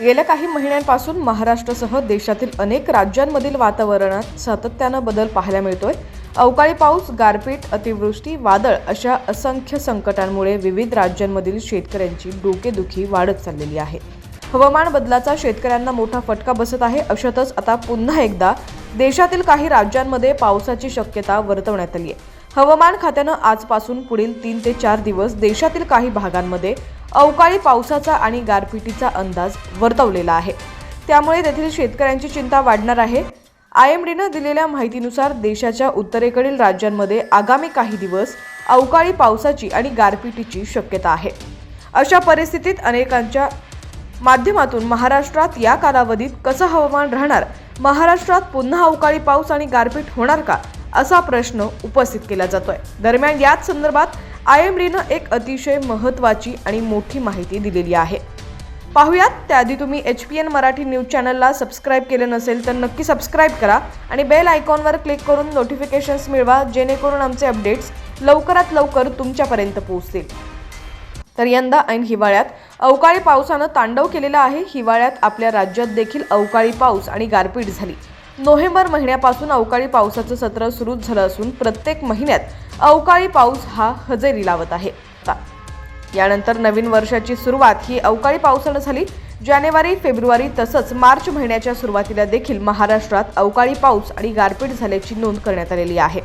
गेल्या काही महिन्यांपासून महाराष्ट्रासह देशातील अनेक राज्यांमधील वातावरणात सातत्यानं बदल पाहायला मिळतोय. अवकाळी पाऊस गारपीट अतिवृष्टी वादळ अशा असंख्य संकटांमुळे विविध राज्यांमधील शेतकऱ्यांची डोकेदुखी वाढत चाललेली आहे. हवामान बदलाचा शेतकऱ्यांना मोठा फटका बसत आहे. अशातच आता पुन्हा एकदा देशातील काही राज्यांमध्ये पावसाची शक्यता वर्तवण्यात आली आहे. हवामान खात्यानं आजपासून पुढील तीन ते चार दिवस देशातील काही भागांमध्ये अवकाळी पावसाचा आणि गारपिटीचा अंदाज वर्तवलेला आहे. त्यामुळे तेथील शेतकऱ्यांची चिंता वाढणार आहे. आय एम डीनं दिलेल्या माहितीनुसार देशाच्या उत्तरेकडील राज्यांमध्ये आगामी काही दिवस अवकाळी पावसाची आणि गारपिटीची शक्यता आहे. अशा परिस्थितीत अनेकांच्या माध्यमातून महाराष्ट्रात या कालावधीत कसं हवामान राहणार? महाराष्ट्रात पुन्हा अवकाळी पाऊस आणि गारपीट होणार का? असा प्रश्न उपस्थित केला जातोय. दरम्यान याच संदर्भात आय एम डीनं एक अतिशय महत्त्वाची आणि मोठी माहिती दिलेली आहे. पाहूयात त्याआधी तुम्ही H P N Marathi news चॅनलला सबस्क्राईब केलं नसेल तर नक्की सबस्क्राईब करा आणि बेल आयकॉनवर क्लिक करून नोटिफिकेशन्स मिळवा जेणेकरून आमचे अपडेट्स लवकरात लवकर तुमच्यापर्यंत पोहोचतील. तर यंदा ऐन हिवाळ्यात अवकाळी पावसानं तांडव केलेला आहे. हिवाळ्यात आपल्या राज्यात देखील अवकाळी पाऊस आणि गारपीट झाली. नोव्हेंबर महिन्यापासून अवकाळी पावसाचं सत्र सुरू झालं असून प्रत्येक महिन्यात अवकाळी पाऊस हा हजेरी लावत आहे. यानंतर नवीन वर्षाची सुरुवात ही अवकाळी पावसानं झाली. जानेवारी फेब्रुवारी तसंच मार्च महिन्याच्या सुरुवातीला देखील महाराष्ट्रात अवकाळी पाऊस आणि गारपीट झाल्याची नोंद करण्यात आलेली आहे.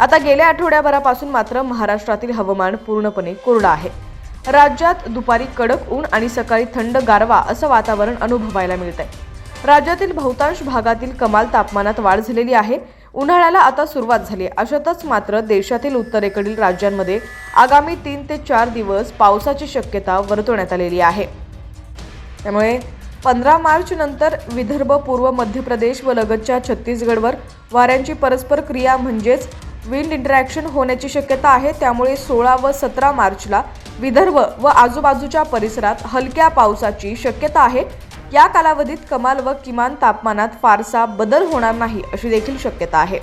आता गेल्या आठवड्याभरापासून मात्र महाराष्ट्रातील हवामान पूर्णपणे कोरडं आहे. राज्यात दुपारी कडक ऊन आणि सकाळी थंड गारवा असं वातावरण अनुभवायला मिळत आहे राज्यातील बहुतांश भागातील कमाल तापमानात वाढ झालेली आहे. उन्हाळ्याला आता सुरुवात झाली. अशातच मात्र देशातील उत्तरेकडील राज्यांमध्ये आगामी तीन ते चार दिवस पावसाची शक्यता वर्तवण्यात आलेली आहे. त्यामुळे पंधरा मार्च नंतर विदर्भ पूर्व मध्य प्रदेश व लगतच्या छत्तीसगडवर वाऱ्यांची परस्पर क्रिया म्हणजेच विंड इंटरॅक्शन होण्याची शक्यता आहे. त्यामुळे सोळा व सतरा मार्चला विदर्भ व आजूबाजूच्या परिसरात हलक्या पावसाची शक्यता आहे. या कालावधीत कमाल व किमान तापमानात फारसा बदल होणार नाही अशी देखील शक्यता आहे.